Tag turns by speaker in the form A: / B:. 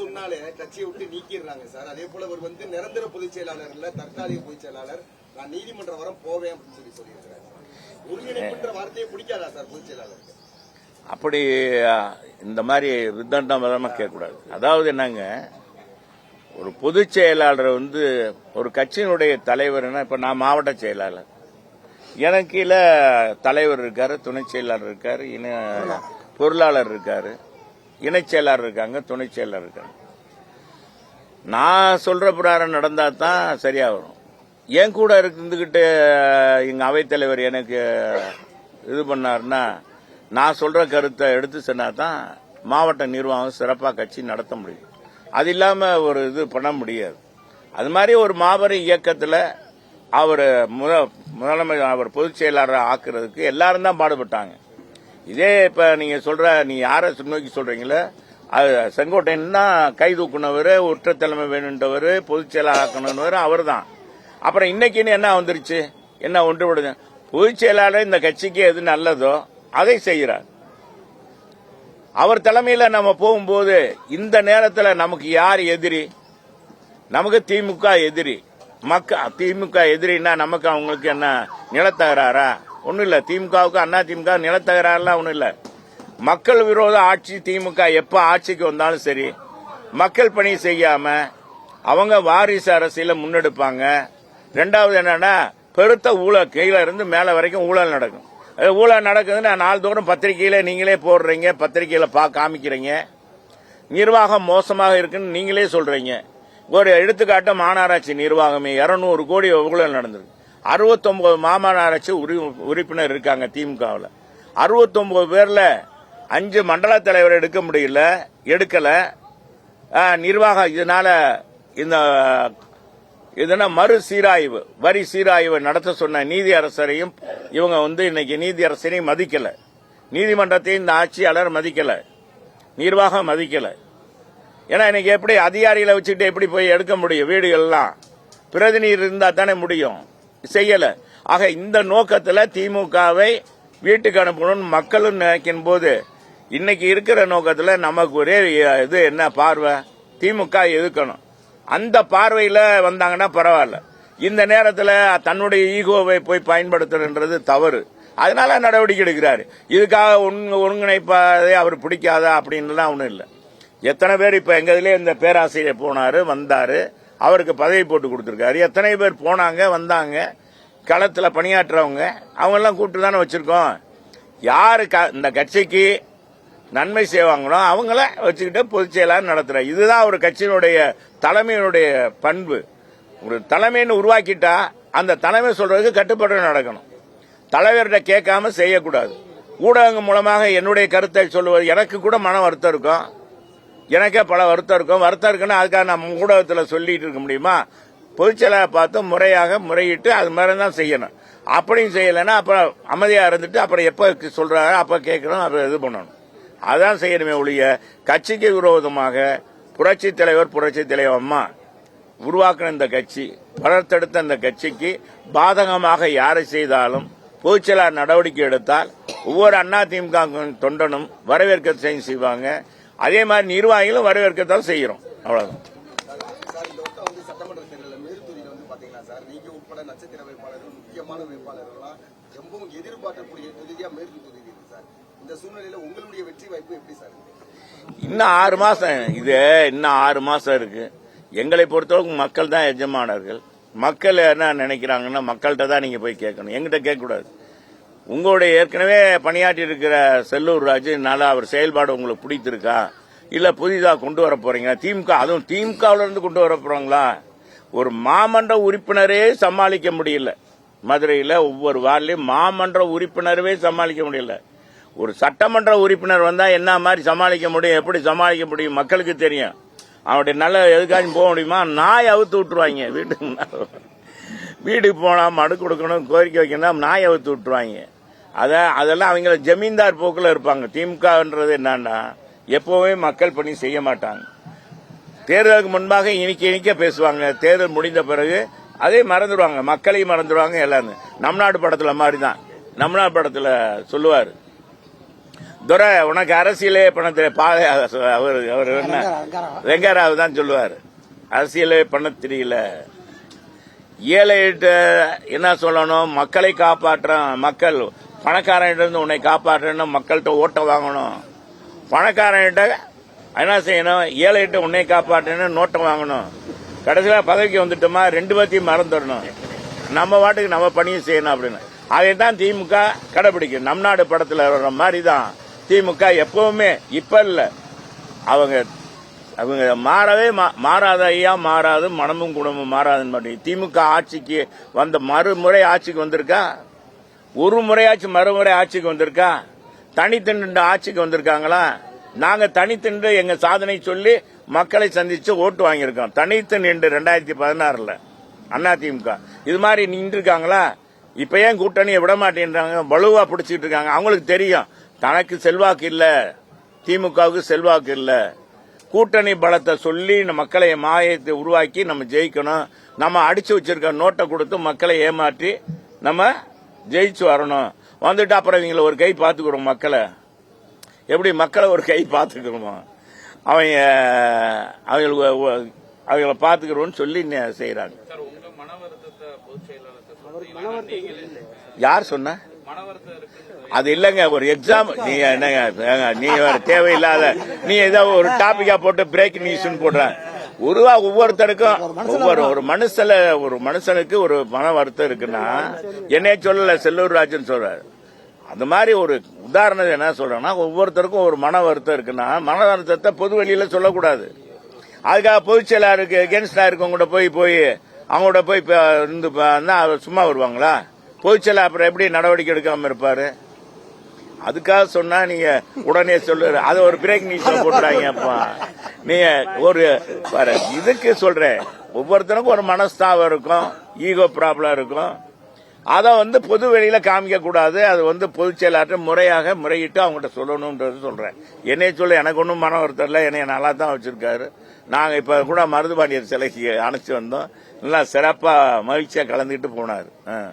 A: சொன்னாலே கட்சியை விட்டு நீக்கிடுறாங்க சார். அதே போல அவர் வந்து நிரந்தர பொதுச் செயலாளர் இல்ல தற்காலிக பொதுச் செயலாளர். நான் நீதிமன்றம் வர போவேன் அப்படின்னு சொல்லி சொல்லியிருக்கிறார். ஒருங்கிணைப்புன்ற வார்த்தையை பிடிக்காதா சார் பொதுச் செயலாளருக்கு?
B: அப்படி இந்த மாதிரி வித்தண்டம் விதமா கேட்கக்கூடாது. அதாவது என்னங்க ஒரு பொதுச் செயலாளர் வந்து ஒரு கட்சியினுடைய தலைவர்னா இப்ப நான் மாவட்ட செயலாளர். எனக்கு கீழே தலைவர் இருக்காரு துணை செயலாளர் இருக்காரு இணை பொருளாளர் இருக்காரு. இணைச் செயலாளர் இருக்காங்க துணை செயலாளர் இருக்காங்க. நான் சொல்ற பிரகாரம் நடந்தா தான் சரியா வரும் என் கூட இருந்துகிட்டு எங்க அவைத்தலைவர் எனக்கு இது பண்ணாருன்னா நான் சொல்ற கருத்தை எடுத்து சொன்னா தான் மாவட்ட நிர்வாகம் சிறப்பாக கட்சி நடத்த முடியும். அது இல்லாம ஒரு இது பண்ண முடியாது. அது மாதிரி ஒரு மாபெரும் இயக்கத்தில் அவர் முதலமை அவர் பொதுச் செயலாளரை ஆக்குறதுக்கு எல்லாரும் தான் பாடுபட்டாங்க. இதே இப்ப நீங்க சொல்ற நீ யாரை நோக்கி சொல்றீங்களோ அது செங்கோட்டையன் தான் கை தூக்குனவர் ஒற்றத்தலைமை தலைமை வேணுன்றவர் பொதுச் அவர் தான் அப்புறம் இன்னைக்குன்னு என்ன வந்துருச்சு? என்ன ஒன்றுபடுது? பொதுச் செயலாளர் இந்த கட்சிக்கு எது நல்லதோ அதை செய்கிறார். அவர் தலைமையில் நம்ம போகும்போது இந்த நேரத்தில் நமக்கு யார் எதிரி? நமக்கு திமுக எதிரி. மக்க திமுக எதிரின்னா நமக்கு அவங்களுக்கு என்ன நிலத்தகராறா? ஒன்றும் இல்லை திமுகவுக்கு அண்ணா திமுக நிலத்தகராறுலாம் ஒன்றும் இல்லை மக்கள் விரோத ஆட்சி திமுக எப்போ ஆட்சிக்கு வந்தாலும் சரி மக்கள் பணி செய்யாம அவங்க வாரிசு அரசியல முன்னெடுப்பாங்க. ரெண்டாவது என்னன்னா பெருத்த ஊழல் கீழே இருந்து மேலே வரைக்கும் ஊழல் நடக்கும். அது ஊழல் நடக்குதுன்னு நாள்தோறும் பத்திரிகையில நீங்களே போடுறீங்க பத்திரிகையில பா காமிக்கிறீங்க. நிர்வாகம் மோசமாக இருக்குன்னு நீங்களே சொல்றீங்க. ஒரு எடுத்துக்காட்டு மாநகராட்சி நிர்வாகமே இருநூறு கோடி ஊழல் நடந்திருக்கு. அறுபத்தொன்பது மாமனாராட்சி உரி- உறுப்பினர் இருக்காங்க திமுகவில். அறுபத்தொம்போது பேரில் அஞ்சு மண்டல தலைவர் எடுக்க முடியல எடுக்கலை. நிர்வாகம் இதனால இந்த இதுனா மறு சீராய்வு வரி சீராய்வு நடத்த சொன்ன நீதி அரசரையும் இவங்க வந்து இன்னைக்கு நீதி அரசரையும் மதிக்கலை. நீதிமன்றத்தையும் இந்த ஆட்சியாளர் மதிக்கலை. நிர்வாகம் மதிக்கலை. ஏன்னா இன்னைக்கு எப்படி அதிகாரிகளை வச்சுட்டு எப்படி போய் எடுக்க முடியும் வீடுகள்லாம்? பிரதிநிதி இருந்தால் தானே முடியும். செய்யல. ஆக இந்த நோக்கத்துல திமுகவை வீட்டுக்கு அனுப்பணும்னு மக்களும் நினைக்கும் போது இன்னைக்கு இருக்கிற நோக்கத்துல நமக்கு ஒரே இது என்ன பார்வை? திமுக எதுக்கணும் அந்த பார்வையில வந்தாங்கன்னா பரவாயில்ல. இந்த நேரத்தில் தன்னுடைய ஈகோவை போய் பயன்படுத்துறன்றது தவறு. அதனால நடவடிக்கை எடுக்கிறாரு. இதுக்காக ஒருங்க- ஒருங்கிணைப்பதை அவர் பிடிக்காதா அப்படின்லாம் ஒன்றும் இல்லை. எத்தனை பேர் இப்போ எங்க இதுலேயே இந்த பேராசிரியர் போனார் வந்தார். அவருக்கு பதவி போட்டு கொடுத்துருக்காரு. எத்தனை பேர் போனாங்க வந்தாங்க களத்தில் பணியாற்றுறவங்க அவங்கெல்லாம் கூப்பிட்டு தானே வச்சுருக்கோம். யார் க- இந்த கட்சிக்கு நன்மை செய்வாங்களோ அவங்கள வச்சுக்கிட்டு பொதுச் செயலாளர் நடத்துற இதுதான் ஒரு கட்சியினுடைய தலைமையினுடைய பண்பு. ஒரு தலைமைன்னு உருவாக்கிட்டா அந்த தலைமை சொல்றதுக்கு கட்டுப்பாடு நடக்கணும். தலைவர்கிட்ட கேட்காம செய்யக்கூடாது. ஊடகங்கள் மூலமாக என்னுடைய கருத்தை சொல்லுவது எனக்கு கூட மன வருத்தம் இருக்கும். எனக்கே பல வருத்தம் இருக்கும். வருத்தம் இருக்குன்னா அதுக்காக நம்ம ஊடகத்தில் சொல்லிட்டு இருக்க முடியுமா? பொதுச்செயலாளர் பார்த்து முறையாக முறையிட்டு அது மாதிரி தான் செய்யணும். அப்படியும் செய்யலைன்னா அப்புறம் அமைதியாக இருந்துட்டு அப்புறம் எப்போ சொல்கிறாரு அப்போ கேட்கணும் அப்புறம் இது பண்ணணும். அதான் செய்யணுமே ஒழிய கட்சிக்கு விரோதமாக புரட்சி தலைவர் புரட்சி தலைவர் அம்மா உருவாக்கின இந்த கட்சி வளர்த்தெடுத்த இந்த கட்சிக்கு பாதகமாக யாரை செய்தாலும் பொதுச்செயலாளர் நடவடிக்கை எடுத்தால் ஒவ்வொரு அண்ணா தொண்டனும் வரவேற்க செய்வாங்க. அதே மாதிரி நிர்வாகிகளும் வரவேற்கத்தான் செய்யறோம் அவ்வளவுதான்? இன்னும் ஆறு மாசம் இது இன்னும் ஆறு மாசம் இருக்கு. எங்களை பொறுத்தவரைக்கும் மக்கள் தான் எஜமானர்கள். மக்கள் என்ன நினைக்கிறாங்கன்னா மக்கள்கிட்ட தான் நீங்க போய் கேட்கணும். எங்கிட்ட கேட்கக்கூடாது. உங்களுடைய ஏற்கனவே பணியாற்றி இருக்கிற செல்லூர் ராஜு நல்லா அவர் செயல்பாடு உங்களுக்கு பிடித்திருக்கா? இல்ல புதிதாக கொண்டு வர போறீங்க திமுக அதுவும் திமுகவுல இருந்து கொண்டு வர போறாங்களா? ஒரு மாமன்ற உறுப்பினரே சமாளிக்க முடியல. மதுரையில் ஒவ்வொரு வார்டிலையும் மாமன்ற உறுப்பினரவே சமாளிக்க முடியல. ஒரு சட்டமன்ற உறுப்பினர் வந்தா என்ன மாதிரி சமாளிக்க முடியும்? எப்படி சமாளிக்க முடியும்? மக்களுக்கு தெரியும். அவனுடைய நல்ல எதுக்காச்சும் போக முடியுமா? நாய் அவுத்து விட்டுருவாங்க. வீட்டுக்கு முன்னால. வீட்டுக்கு போனா மடு கொடுக்கணும் கோரிக்கை வைக்கணும் நாய் அவுத்து விட்டுருவாங்க. அத அதெல்லாம் அவங்கள ஜமீன்தார் போக்குல இருப்பாங்க. திமுகன்றது என்னன்னா எப்பவுமே மக்கள் பணி செய்ய மாட்டாங்க. தேர்தலுக்கு முன்பாக இனிக்க இனிக்க பேசுவாங்க. தேர்தல் முடிந்த பிறகு அதே மறந்துடுவாங்க. மக்களையும் மறந்துடுவாங்க எல்லாரும். நம் நாடு படத்துல மாதிரி தான் நம் நாடு படத்துல சொல்லுவாரு. துரை உனக்கு அரசியலே பணத்தை பாதை அவர் அவர் என்ன? வெங்கராவு தான் சொல்லுவார். அரசியலே பண்ண தெரியல. ஏழைகிட்ட என்ன சொல்லணும்? மக்களை காப்பாற்ற மக்கள் பணக்காரன்கிட்ட இருந்து உன்னை காப்பாற்றணும் மக்கள்கிட்ட ஓட்டை வாங்கணும். பணக்காரன்கிட்ட என்ன செய்யணும்? ஏழைகிட்ட உன்னை காப்பாற்றணும் நோட்டை வாங்கணும். கடைசியில் பதவிக்கு வந்துட்டோமா? ரெண்டு பேர்த்தையும் மறந்துடணும் நம்ம வாட்டுக்கு நம்ம பணியும் செய்யணும் அப்படின்னு. அதை தான் திமுக கடைபிடிக்கும். நம் நாடு படத்தில் வர்ற மாதிரி தான் திமுக எப்பவுமே இப்ப இல்லை. அவங்க அவங்க மாறவே மா- மாறாத ஐயா மாறாது மனமும் குணமும் மாறாதுன்னு மாட்டேங்குது திமுக ஆட்சிக்கு வந்த மறுமுறை ஆட்சிக்கு வந்திருக்கா? ஒரு முறையாச்சும் மறுமுறை ஆட்சிக்கு வந்திருக்கா? தனித்தண்டு ஆட்சிக்கு வந்திருக்காங்களா? நாங்க தனித்தின்று எங்க சாதனை சொல்லி மக்களை சந்திச்சு ஓட்டு வாங்கியிருக்கோம். தனித்து நின்று ரெண்டாயிரத்தி பதினாறுல அண்ணா திமுக. இது மாதிரி நின்று இருக்காங்களா இப்ப ஏன் கூட்டணியை விட மாட்டேன்றாங்க? வலுவா பிடிச்சிட்டு இருக்காங்க. அவங்களுக்கு தெரியும். தனக்கு செல்வாக்கு இல்ல. திமுகவுக்கு செல்வாக்கு இல்ல. கூட்டணி பலத்தை சொல்லி மக்களை மாயத்தை உருவாக்கி நம்ம ஜெயிக்கணும். நம்ம அடிச்சு வச்சிருக்க நோட்டை கொடுத்து மக்களை ஏமாற்றி நம்ம ஜெயிச்சு வரணும். வந்துட்டு அப்புறம் இவங்களை ஒரு கை பார்த்துக்கிறோம் மக்களை. எப்படி மக்களை ஒரு கை பார்த்துக்கிறோமோ அவங்க அவங்களுக்கு அவங்கள பார்த்துக்கிறோன்னு சொல்லி
C: நீங்களே
B: யார் சொன்ன? அது இல்லைங்க ஒரு எக்ஸாம் நீ என்னங்க ஏங்க, நீ வேற தேவையில்லாத நீ ஏதோ ஒரு டாபிக்கா போட்டு பிரேக் நியூஸ்னு போடுற. உருவா ஒவ்வொருத்தருக்கும் ஒவ்வொரு ஒரு மனுஷல ஒரு மனுஷனுக்கு ஒரு மன வருத்தம் இருக்குன்னா என்னைய சொல்லல செல்லூர் ராஜன் சொல்றாரு. அந்த மாதிரி ஒரு உதாரணம் என்ன சொல்றேன்னா ஒவ்வொருத்தருக்கும் ஒரு மன வருத்தம் இருக்குன்னா மன வருத்தத்தை பொது வெளியில சொல்லக்கூடாது. அதுக்காக பொதுச் செயலாளருக்கு எகேன்ஸ்டா இருக்கவங்க கூட போய் போய் அவங்க கூட போய் இருந்து சும்மா வருவாங்களா? பொதுச் செயலாளர் அப்புறம் எப்படி நடவடிக்கை எடுக்காம இருப்பாரு? அதுக்காக சொன்னா நீங்க உடனே சொல்லு அது ஒரு பிரேக் நியூஸ்ல போட்டுறாங்கப்பா நீ ஒரு இதுக்கு சொல்றேன் ஒவ்வொருத்தருக்கும் ஒரு மனஸ்தாபம் இருக்கும் ஈகோ ப்ராப்ளம் இருக்கும். அதை வந்து பொது வெளியில காமிக்க கூடாது. அது வந்து பொதுச் செயலாற்ற முறையாக முறையிட்டு அவங்ககிட்ட சொல்லணும்ன்றது சொல்றேன். என்னைய சொல்ல எனக்கு ஒன்றும் மன ஒருத்தர் இல்லை. என்னைய நல்லா தான் வச்சிருக்காரு. நாங்க இப்ப கூட மருதுபாண்டியர் சிலைக்கு அணைச்சு வந்தோம். நல்லா சிறப்பா மகிழ்ச்சியா கலந்துக்கிட்டு போனாரு. ஆ.